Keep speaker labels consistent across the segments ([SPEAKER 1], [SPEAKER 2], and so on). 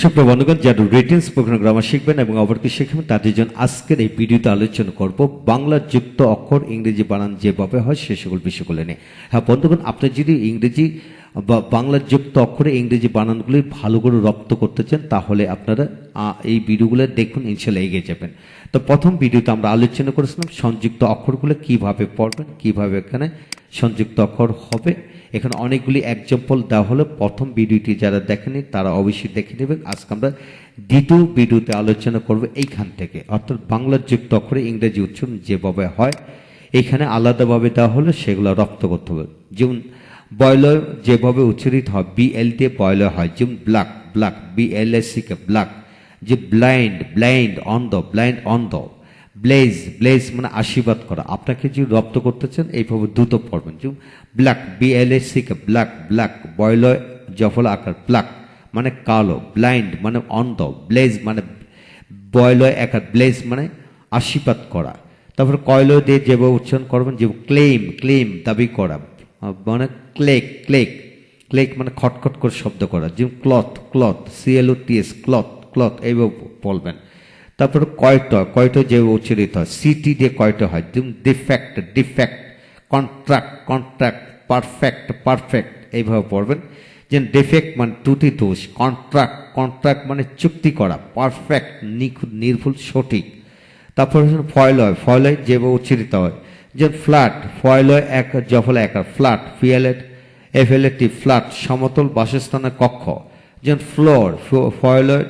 [SPEAKER 1] সুপ্রিয় বন্ধুগণ, যারা রিটেন স্পোকেন গ্রামার শিখবেন এবং অপরকে শিখবেন, তাদের জন্য আজকের এই ভিডিওতে আলোচনা করব বাংলা যুক্ত অক্ষর ইংরেজি বানান যেভাবে হয় সে সকল বিষয়গুলো নিয়ে। হ্যাঁ বন্ধুগণ, আপনি যদি ইংরেজি বা বাংলার যুক্ত অক্ষরে ইংরেজি বানানগুলি ভালো করে রপ্ত করতে চান, তাহলে আপনারা এই ভিডিওগুলো দেখুন, ইনশাল্লাহ এগিয়ে যাবেন। তো প্রথম ভিডিওতে আমরা আলোচনা করেছিলাম সংযুক্ত অক্ষরগুলো কীভাবে পড়বেন, কীভাবে এখানে সংযুক্ত অক্ষর হবে। এখানে অনেকগুলি এক্সাম্পল দেওয়া হলো। প্রথম ভিডিওটি যারা দেখেনি তারা অবশ্যই দেখে নেবেন। আজকে আমরা দ্বিতীয় ভিডিওতে আলোচনা করব এইখান থেকে। অর্থাৎ বাংলার যুক্ত অক্ষরে ইংরেজি উচ্চারণ যেভাবে হয়, এখানে আলাদাভাবে দেওয়া হলো, সেগুলো রপ্ত করতে হবে। যেমন বয়লর যেভাবে উচ্চারিত হয় বিএল দিয়ে বয়লর হয় যেমন black black B L A C K black যে ব্লাইন্ড ব্লাইন্ড অন্ধ ব্লাইন্ড অন্ধ ব্লেজ ব্লেজ মানে আশীর্বাদ করা। আপনাকে যে রপ্ত করতে চান এইভাবে দ্রুত পড়বেন। যেমন black B L A C K black black বয়লয় জফল আকার ব্ল্যাক মানে কালো ব্লাইন্ড মানে অন্ধ ব্লেজ মানে বয়লয় একার ব্লেজ মানে আশীর্বাদ করা। তারপর কয়লয় দিয়ে যেভাবে উচ্চারণ করবেন, যে ক্লেম ক্লেম দাবি করা। মানে ক্লেক ক্লেক ক্লেক মানে খটখট করে শব্দ করা। যেমন cloth cloth C L O T H cloth cloth, এইভাবে বলবেন। তারপর কয়টা কয়টা যে উচ্চারিত হয় সিটি দিয়ে কয়টা হয়, যেমন defect defect contract contract perfect perfect এইভাবে পড়বেন যেন ডিফেক্ট মানে ত্রুটি দোষ কন্ট্রাক্ট কন্ট্রাক্ট মানে চুক্তি করা পারফেক্ট নিখুঁত, নির্ভুল, সঠিক। তারপর ফয়লয় ফয়লয় যেভাবে উচ্চারিত হয় যেমন ফ্ল্যাট ফয়লয় এক, জফলা একার ফ্ল্যাট ফিএলএট এফএলএটি ফ্ল্যাট সমতল বাসস্থানের কক্ষ। যেমন floor ফয়লয়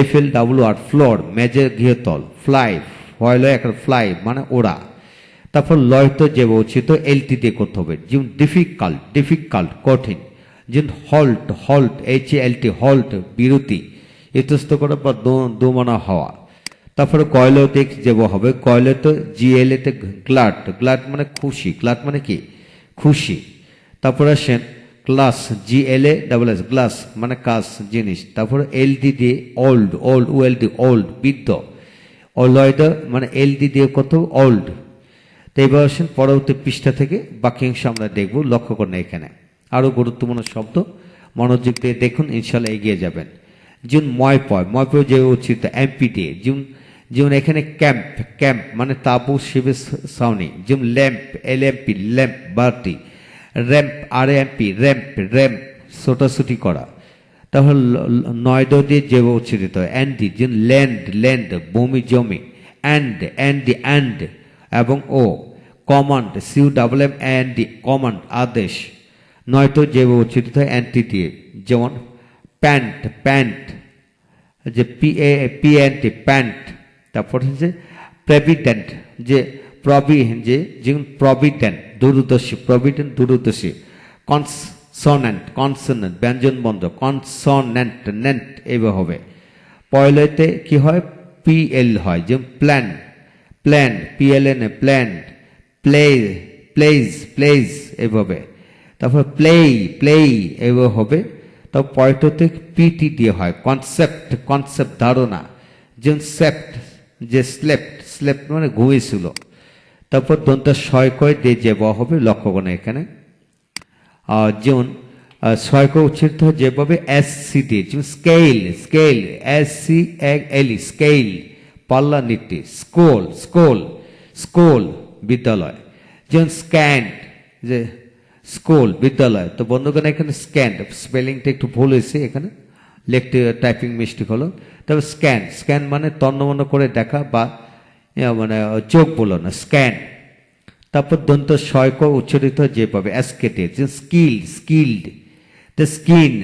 [SPEAKER 1] F L W R floor মেজের গৃহতল, ফ্লাই ফয়লয় একটা ফ্লাই মানে ওড়া। তারপর লয় তো যে উচিত এলটি দিয়ে করতে হবে। যেমন ডিফিকাল্ট ডিফিকাল্ট কঠিন। যেমন halt halt H L T halt বিরতি। ইতস্ত করা বা দোমনা হওয়া। তারপরে কয়লতে যে হবে, কয়লতে জিএলএতে গ্লাট গ্লাট মানে খুশি গ্লাট মানে কি? খুশি। তারপরে আসেন glass G L A double S glass মানে কাজ, জিনিস। তারপরে এল ডি দিয়ে old old O L D old, বৃদ্ধ। অলয়দ মানে এল ডি দিয়ে কত? ওল্ড। তো এবার আসেন পরবর্তী পৃষ্ঠা থেকে বাক্যাংশ আমরা দেখব, লক্ষ্য করেন এখানে। আরও গুরুত্বপূর্ণ শব্দ, মনোযোগ দিয়ে দেখুন, ইনশাল্লাহ এগিয়ে যাবেন। যেমন ময়পয় ময়পয় যে উচিত এমপি দিয়ে যেমন এখানে ক্যাম্প ক্যাম্প মানে তাবু শিবের সাউনি যেমন lamp L M P lamp বাড়তি ramp R M P ramp ramp, ছোটাছুটি করা। তাহলে ল- দিয়ে যে উচ্চারিত অ্যান্ডি যেমন ল্যান্ড ল্যান্ড, ভূমি, জমি। And A N D and এবং ও। Command C O double M A N D command, আদেশ। নয়তো যে উচ্চারিত হয় অ্যান্টি দিয়ে। যেমন প্যান্ট প্যান্ট, যে P, A P N T pant. তারপর হচ্ছে প্রভিডেন্ট, যে প্রবি যে যেমন প্রভিডেন্ট, দূরদর্শী প্রভিডেন্ট, দূরদর্শী, কনসনেন্ট কনসনেন্ট, ব্যঞ্জন বন্ধ, কনসনেন্ট, নেন্ট এইভাবে হবে। পয়লতে কি হয়? পিএল হয় যেমন plan plan P L N A plan play pledge pledge এইভাবে তারপর প্লেই প্লেই এভাবে হবে। তারপর পয়টোতে পিটি দিয়ে হয়, কনসেপ্ট কনসেপ্ট, ধারণা যেমন সেপ্ট যে স্লেপ্ট স্লেপ্ট মানে ঘুমিয়েছিল। তারপর দন্ত ছয় কয় দিয়ে যে ব হবে, লক্ষ্য করে এখানে। যেমন ছয় কয় উচ্চারিত হয় যেভাবে এস সি দিয়ে যেমন scale scale S C L scale পাল্লা নীতি স্কুল স্কুল স্কুল বিদ্যালয়। যেমন স্ক্যান্ড যে স্কুল বিদ্যালয়। তো বন্ধুগণ, এখানে স্ক্যান্ড স্পেলিংটা একটু ভুল হয়েছে এখানে। লেখতে টাইপিং মিস্টেক হলো। তবে স্ক্যান স্ক্যান মানে তন্নমন্ন করে দেখা বা মানে চোখ বলো না স্ক্যান তারপর দন্ত শয়ক উচ্চারিত হয় যেভাবে অ্যাসকেটে যে স্কিল স্কিল্ড দ্য স্কিন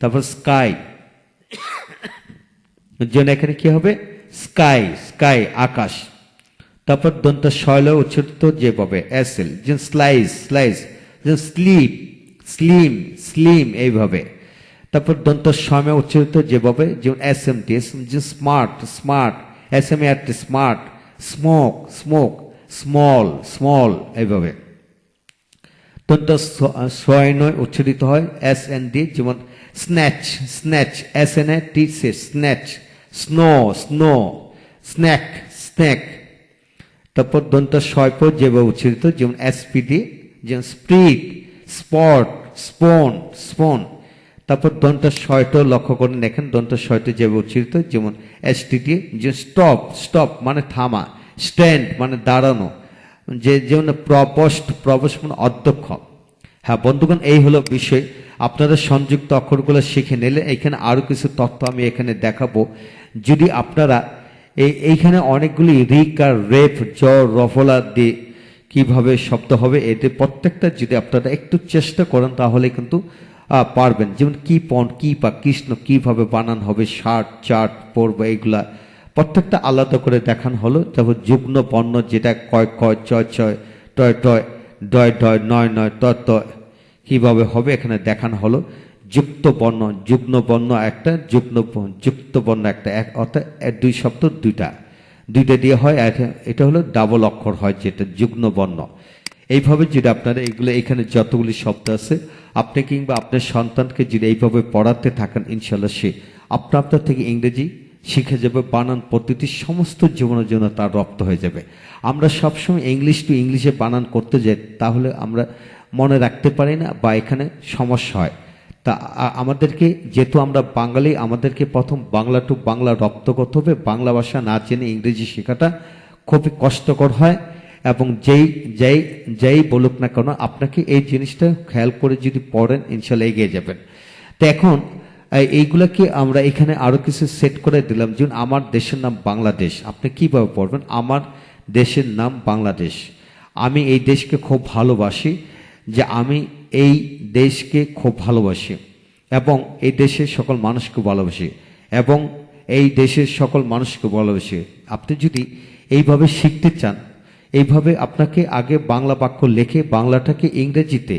[SPEAKER 1] তারপর স্কাই জন্য এখানে কি হবে? স্কাই স্কাই আকাশ। তারপর দন্ত শৈল উচ্চারিত যেভাবে অ্যাসেল যে স্লাইস স্লাইস যে স্লিপ স্লিম স্লিম এইভাবে। তারপর দন্ত সময় উচ্চারিত যেভাবে, যেমন S M T S M যে smart smart S M R T smart smoke smoke small small এইভাবে। দন্ত ছয় নয় উচ্চারিত হয় এস এন ডি যেমন snatch snatch S N A T say snatch snow snow snack snack তারপর দন্ত ছয় পর যেভাবে উচ্চারিত, যেমন এসপিডি যেমন স্প্রিট স্পট স্পন স্পোন তারপর দন্ত শয়টা লক্ষ্য করে দেখেন দন্ত শয়টা যেভাবে উচ্চারিত, যেমন এস টি টি যে স্টপ স্টপ মানে থামা স্ট্যান্ড মানে দাঁড়ানো, যে যেমন প্রপোস্ট প্রপোস্ট মানে অধ্যক্ষ। হ্যাঁ বন্ধুগণ, এই হলো বিষয়। আপনারা সংযুক্ত অক্ষরগুলো শিখে নিলে এখানে আরও কিছু তথ্য আমি এখানে দেখাবো। যদি আপনারা এই, এইখানে অনেকগুলি রিক আর রেপ, জ, রফলা দিয়ে কীভাবে শব্দ হবে, এতে প্রত্যেকটা যদি আপনারা একটু চেষ্টা করেন, তাহলে কিন্তু পারবেন। যেমন কি পন কি পা কৃষ্ণ কীভাবে বানান হবে শার্ট চার্ট পর্ব এইগুলা প্রত্যেকটা আলাদা করে দেখানো হলো। তারপর যুগ্ন বর্ণ যেটা কয় কয়, চয় চয়, টয় টয়, ডয় ডয়, নয় নয় ত ত কীভাবে হবে এখানে দেখানো হলো। যুক্ত বর্ণ যুগ্ন বর্ণ একটা, যুগ্ন ব- যুক্ত বর্ণ একটা, এক অর্থাৎ দুই শব্দ দুইটা। দুইটা দিয়ে হয় এটা হলো ডাবল অক্ষর হয় যেটা, যুগ্ন বর্ণ এইভাবে যদি আপনারা এগুলো এখানে যতগুলি শব্দ আছে, আপনি কিংবা আপনার সন্তানকে যদি এইভাবে পড়াতে থাকেন ইনশাল্লাহ সে আপনা আপনার থেকে ইংরেজি শিখে যাবে, বানান পদ্ধতি সমস্ত জীবনের জন্য তার রপ্ত হয়ে যাবে। আমরা সবসময় ইংলিশ টু ইংলিশে বানান করতে যাই, তাহলে আমরা মনে রাখতে পারি না বা এখানে সমস্যা হয়। তা আমাদেরকে যেহেতু আমরা বাঙালি, আমাদেরকে প্রথম বাংলা টু বাংলা রপ্ত করতে হবে, বাংলা ভাষা না জেনে ইংরেজি শেখাটা খুবই কষ্টকর হয়। এবং যেই যেই যেই বলুক না কেন, আপনাকে এই জিনিসটা খেয়াল করে যদি পড়েন, ইনশাল্লাহ এগিয়ে যাবেন। তো এখন এইগুলাকে আমরা এখানে আরও কিছু সেট করে দিলাম। যেমন আমার দেশের নাম বাংলাদেশ। আপনি কীভাবে পড়বেন? আমার দেশের নাম বাংলাদেশ। আমি এই দেশকে খুব ভালোবাসি, যে আমি এই দেশকে খুব ভালোবাসি এবং এই দেশের সকল মানুষকে ভালোবাসি এবং এই দেশের সকল মানুষকে ভালোবাসি। আপনি যদি এইভাবে শিখতে চান এইভাবে আপনাকে আগে বাংলা বাক্য লেখে বাংলাটাকে ইংরেজিতে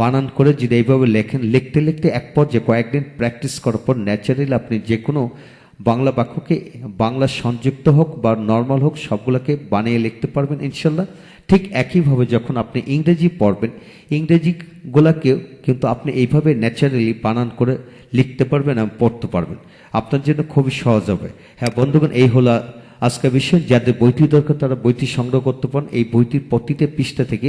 [SPEAKER 1] বানান করে যদি এইভাবে লেখেন, লিখতে লিখতে এক পর্যায়ে কয়েকদিন প্র্যাকটিস করার পর ন্যাচারালি আপনি যে কোনো বাংলা বাক্যকে বাংলা সংযুক্ত হোক বা নর্মাল হোক সবগুলোকে বানিয়ে লিখতে পারবেন ইনশাল্লাহ। ঠিক একইভাবে যখন আপনি ইংরেজি পড়বেন ইংরেজিগুলাকেও কিন্তু আপনি এইভাবে ন্যাচারালি বানান করে লিখতে পারবেন এবং পড়তে পারবেন। আপনার জন্য খুবই সহজ হবে। হ্যাঁ বন্ধুগণ, এই হলো আজকের বিষয় যাদের বইটি দরকার, তারা বইটি সংগ্রহ করতে পারেন। এই বইটির প্রতিটা পৃষ্ঠা থেকে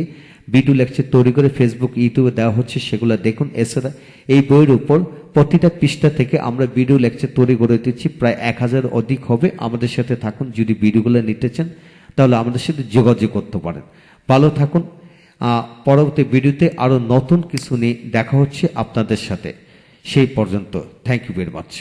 [SPEAKER 1] ভিডিও লেকচার তৈরি করে ফেসবুক ইউটিউবে দেওয়া হচ্ছে, সেগুলো দেখুন। এছাড়া এই বইয়ের উপর প্রতিটা পৃষ্ঠা থেকে আমরা ভিডিও লেকচার তৈরি করে দিচ্ছি। প্রায় এক হাজার অধিক হবে। আমাদের সাথে থাকুন। যদি ভিডিওগুলো নিতে চান, তাহলে আমাদের সাথে যোগাযোগ করতে পারেন। ভালো থাকুন। পরবর্তী ভিডিওতে আরও নতুন কিছু নিয়ে দেখা হচ্ছে আপনাদের সাথে। সেই পর্যন্ত। Thank you very much